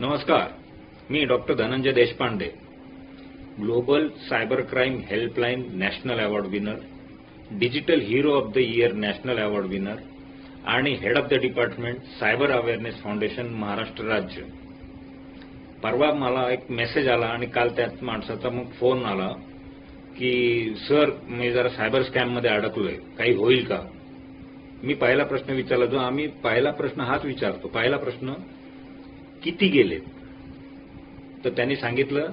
नमस्कार. मी doctor Dhananjay Deshpande. Global cyber crime helpline national award winner digital hero of the year national award winner आणि head of the department cyber awareness foundation Maharashtra राज्य. परवा मला एक message आला आणि काल त्याच माणसाचा मग फोन आला की सर मी जरा सायबर स्कॅममध्ये अडकलोय. काही होईल का? मी पहिला प्रश्न विचारला जो आम्ही पहिला प्रश्न हाच विचारतो. पहिला प्रश्न किती गेलेत तर त्यांनी सांगितलं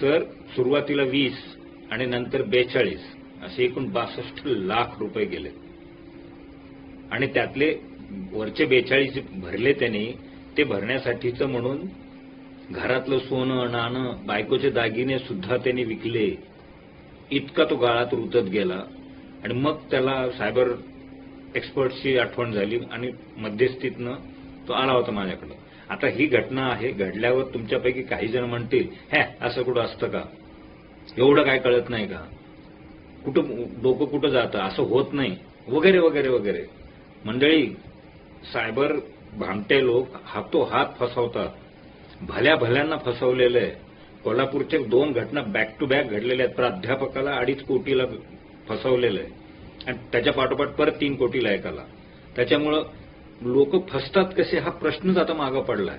सर सुरुवातीला वीस आणि नंतर बेचाळीस असे एकूण बासष्ट लाख रुपये गेले. आणि त्यातले वरचे बेचाळीस भरले त्यांनी ते भरण्यासाठीचं म्हणून घरातलं सोनं नाणं बायकोचे दागिने सुद्धा त्यांनी विकले. इतका तो गाळात रुतत गेला. आणि मग त्याला सायबर एक्सपर्टची आठवण झाली आणि मध्यस्थीतनं तो आला होता माझ्याकडं. आता ही घटना आहे घडल्यावर तुमच्यापैकी काही जण म्हणतील हॅ असं कुठं असतं का? एवढं काय कळत नाही का? कुठं डोकं कुठं जातं? असं होत नाही. वगैरे वगैरे वगैरे. मंडळी सायबर भामटे लोक हातोहात फसवतात. भल्या भल्यांना फसवलेलं आहे. कोल्हापूरच्या दोन घटना बॅक टू बॅक घडलेल्या आहेत. प्राध्यापकाला अडीच कोटीला फसवलेलं आहे. आणि त्याच्या पाठोपाठ परत तीन कोटीला एकाला. त्याच्यामुळं लोक फसतात कसे हा प्रश्नच आता मागं पडलाय.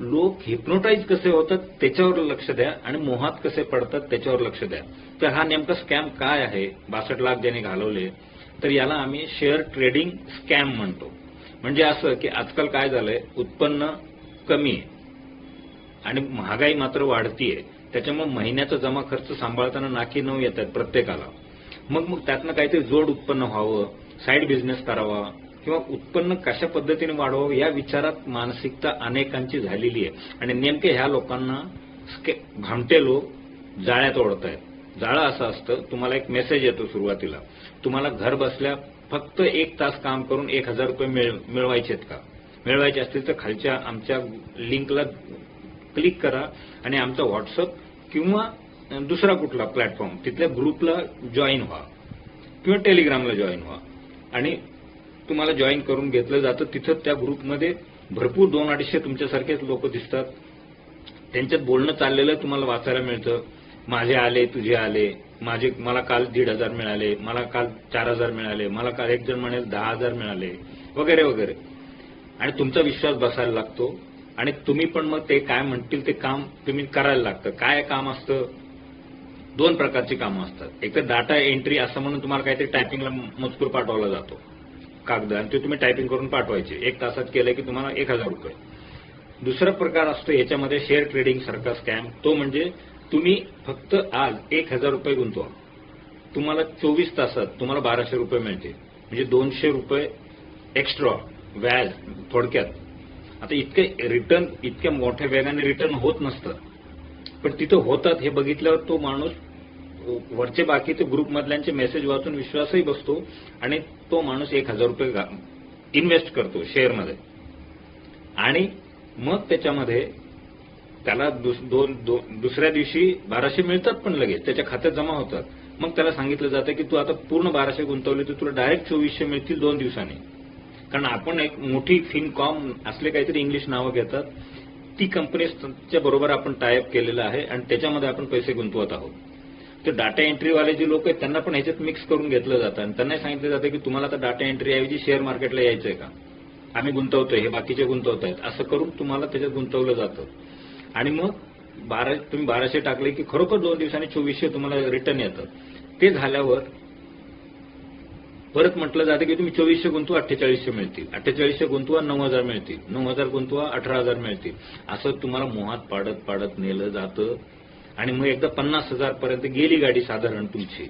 लोक हिप्नोटाईज कसे होतात त्याच्यावर लक्ष द्या आणि मोहात कसे पडतात त्याच्यावर लक्ष द्या. तर हा नेमका स्कॅम काय आहे? बासष्ट लाख ज्याने घालवले तर याला आम्ही शेअर ट्रेडिंग स्कॅम म्हणतो. म्हणजे असं की आजकाल काय झालंय? उत्पन्न कमी आहे आणि महागाई मात्र वाढतीये. त्याच्यामुळे महिन्याचा जमा खर्च सांभाळताना नाकी नऊ येत आहेत प्रत्येकाला. मग मग त्यातनं काहीतरी जोड उत्पन्न व्हावं साईड बिझनेस करावा किंवा उत्पन्न कशा पद्धतीने वाढवावं या विचारात मानसिकता अनेकांची झालेली आहे. आणि नेमके ह्या लोकांना स्के- भामटे लोक जाळ्यात ओढत आहेत जाळं असं असतं तुम्हाला एक मेसेज येतो सुरुवातीला. तुम्हाला घर बसल्या फक्त एक तास काम करून एक हजार रुपये मिळ- मिळवायचे आहेत का? मिळवायचे असतील तर खालच्या आमच्या लिंकला क्लिक करा आणि आमचा व्हॉट्सअप किंवा दुसरा कुठला प्लॅटफॉर्म तिथल्या ग्रुपला जॉईन व्हा. किंवा टेलिग्रामला जॉईन व्हा. आणि तुम्हाला जॉईन करून घेतलं जातं. तिथं त्या ग्रुपमध्ये भरपूर दोन अडीचशे तुमच्यासारखेच लोक दिसतात. त्यांच्यात बोलणं चाललेलं तुम्हाला वाचायला मिळतं. माझे आले तुझे आले. माझे मला काल दीड हजार मिळाले. मला काल चार हजार मिळाले. मला काल एक जण म्हणेल दहा हजार मिळाले. वगैरे वगैरे. आणि तुमचा विश्वास बसायला लागतो. आणि तुम्ही पण मग ते काय म्हणतील ते काम तुम्ही करायला लागतं. काय काम असतं? दोन प्रकारची कामं असतात. एक तर डाटा एंट्री असं म्हणून तुम्हाला काहीतरी टायपिंगला मजकूर पाठवला जातो. कागद आणि ते तुम्ही टायपिंग करून पाठवायचे. एक तासात केलं की तुम्हाला एक हजार रुपये. दुसरा प्रकार असतो याच्यामध्ये शेअर ट्रेडिंग सारखा स्कॅम तो म्हणजे तुम्ही फक्त आज एक हजार रुपये गुंतवा. तुम्हाला चोवीस तासात तुम्हाला बाराशे रुपये मिळते म्हणजे दोनशे रुपये एक्स्ट्रा व्याज थोडक्यात. आता इतके रिटर्न इतक्या मोठ्या वेगाने रिटर्न होत नसतं. पण तिथं होतात हे बघितल्यावर तो माणूस वरचे बाकीचे ग्रुपमधल्यांचे मेसेज वाचून विश्वासही बसतो आणि तो माणूस एक हजार रुपये इन्व्हेस्ट करतो शेअरमध्ये आणि मग त्याच्यामध्ये त्याला दो- दुसऱ्या दिवशी बाराशे मिळतात पण लगेच. त्याच्या खात्यात जमा होतात. मग त्याला सांगितलं जातं की तू आता पूर्ण बाराशे गुंतवले तर तुला डायरेक्ट चोवीसशे मिळतील दोन दिवसांनी. कारण आपण एक मोठी फिनकॉम असले काहीतरी इंग्लिश नावं घेतात. ती कंपनीच्या बरोबर आपण टायअप केलेलं आहे आणि त्याच्यामध्ये आपण पैसे गुंतवत आहोत. तर डाटा एंट्रीवाले जे लोक आहेत त्यांना पण ह्याच्यात मिक्स करून घेतलं जातं. आणि त्यांना सांगितलं जातं की तुम्हाला आता डाटा एंट्री ऐवजी शेअर मार्केटला आहे का? आम्ही गुंतवतोय हे बाकीचे गुंतवत आहेत. असं करून तुम्हाला त्याच्यात गुंतवलं जातं. आणि मग बारा तुम्ही बाराशे टाकले की खरोखर दोन दिवसांनी चोवीसशे तुम्हाला रिटर्न येतं. ते झाल्यावर परत म्हटलं जातं की तुम्ही चोवीसशे गुंतवा अठ्ठेचाळीसशे मिळतील. अठ्ठेचाळीसशे गुंतवा नऊ हजार मिळतील. नऊ हजार गुंतवा अठरा हजार मिळतील. असं तुम्हाला मोहात पाडत पाडत नेलं जातं. आणि मग एकदा पन्नास हजार पर्यंत गेली गाडी साधारण तुमची.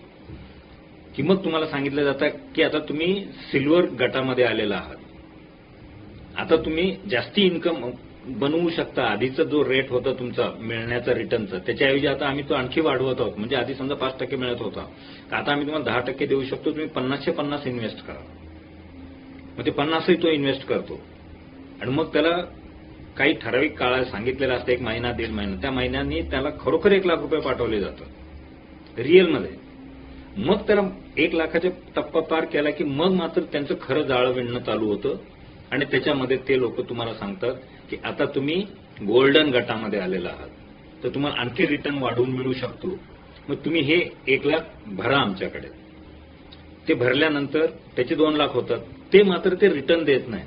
की मग तुम्हाला सांगितलं जातं की आता तुम्ही सिल्वर गटामध्ये आलेला आहात. आता तुम्ही जास्ती इन्कम बनवू शकता. आधीचा जो रेट होता तुमचा मिळण्याचा रिटर्नचा त्याच्याऐवजी आता आम्ही तो आणखी वाढवत आहोत. म्हणजे आधी समजा पाच टक्के मिळत होता. आता आम्ही तुम्हाला दहा टक्के देऊ शकतो. तुम्ही पन्नासशे पन्नास इन्व्हेस्ट करा. मग ते पन्नासही तो इन्व्हेस्ट करतो. आणि मग त्याला काही ठराविक काळात सांगितलेलं असतं एक महिना दीड महिना. त्या महिन्यांनी त्याला खरोखर एक लाख रुपये पाठवले जातात. रिअलमध्ये मग त्याला एक लाखाचा टप्पा पार केला की मग मात्र त्यांचं खरं जाळं विणणं चालू होतं. आणि त्याच्यामध्ये ते लोक तुम्हाला सांगतात की आता तुम्ही गोल्डन गटामध्ये आलेला आहात. तर तुम्हाला आणखी रिटर्न वाढवून मिळू शकतो. मग तुम्ही हे एक लाख भरा आमच्याकडे. ते भरल्यानंतर त्याचे दोन लाख होतात. ते मात्र ते रिटर्न देत नाही.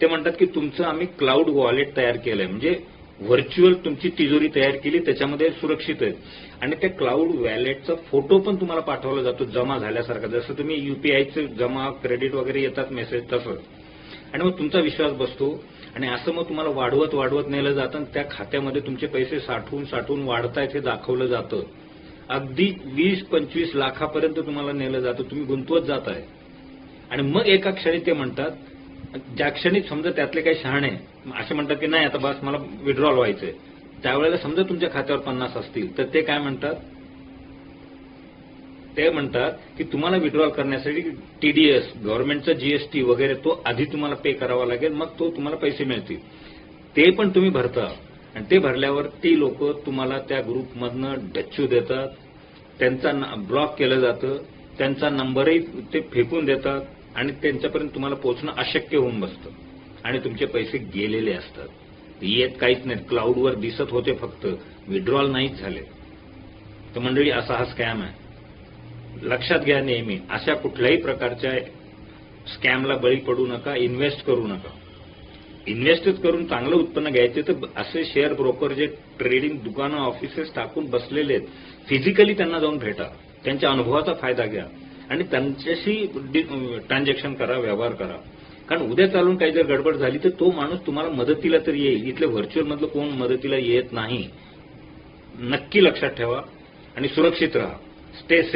ते म्हणतात की तुमचं आम्ही क्लाउड वॉलेट तयार केलंय. म्हणजे व्हर्च्युअल तुमची तिजोरी तयार केली त्याच्यामध्ये सुरक्षित आहे. आणि त्या क्लाउड वॅलेटचा फोटो पण तुम्हाला पाठवला जातो जमा झाल्यासारखा. जसं तुम्ही युपीआयचे जमा क्रेडिट वगैरे येतात मेसेज तसं. आणि मग तुमचा विश्वास बसतो. आणि असं मग तुम्हाला वाढवत वाढवत नेलं जातं आणि त्या खात्यामध्ये तुमचे पैसे साठवून साठवून वाढतायत हे दाखवलं जातं. अगदी वीस पंचवीस लाखापर्यंत तुम्हाला नेलं जातं. तुम्ही गुंतवत जात आहे आणि मग एका क्षणी ते म्हणतात ज्या क्षणी समजा त्यातले काही शहाणे असे म्हणतात की नाही आता बस मला विड्रॉल व्हायचंय. त्यावेळेला समजा तुमच्या खात्यावर पन्नास असतील तर ते काय म्हणतात? ते म्हणतात की तुम्हाला विड्रॉल करण्यासाठी टीडीएस गव्हर्नमेंटचा जीएसटी वगैरे तो आधी तुम्हाला पे करावा लागेल मग तो तुम्हाला पैसे मिळतील. ते पण तुम्ही भरता. आणि ते भरल्यावर ती लोक तुम्हाला त्या ग्रुपमधनं डच्चू देतात. त्यांचा ब्लॉक केलं जातं. त्यांचा नंबरही ते फेकून देतात. आणि त्यांच्यापर्यंत तुम्हाला पोहोचणं अशक्य होऊन बसतं. आणि तुमचे पैसे गेलेले असतात. येत काहीच नाही क्लाउडवर दिसत होते फक्त. विड्रॉल नाहीच झाले. तर मंडळी असा हा स्कॅम आहे. लक्षात घ्या नेहमी अशा कुठल्याही प्रकारच्या स्कॅमला बळी पडू नका इन्व्हेस्ट करू नका. इन्व्हेस्टच करून चांगलं उत्पन्न घ्यायचे तर असे शेअर ब्रोकर जे ट्रेडिंग दुकानं ऑफिसेस टाकून बसलेले आहेत फिजिकली त्यांना जाऊन भेटा. त्यांच्या अनुभवाचा फायदा घ्या. आणि त्यांच्याशी ट्रान्झॅक्शन करा व्यवहार करा. कारण उद्या चालून काही जर गडबड झाली तर तो माणूस तुम्हाला मदतीला तर येईल. इथले व्हर्च्युअल मधलं कोण मदतीला येत नाही. नक्की लक्षात ठेवा आणि सुरक्षित राहा. Stay safe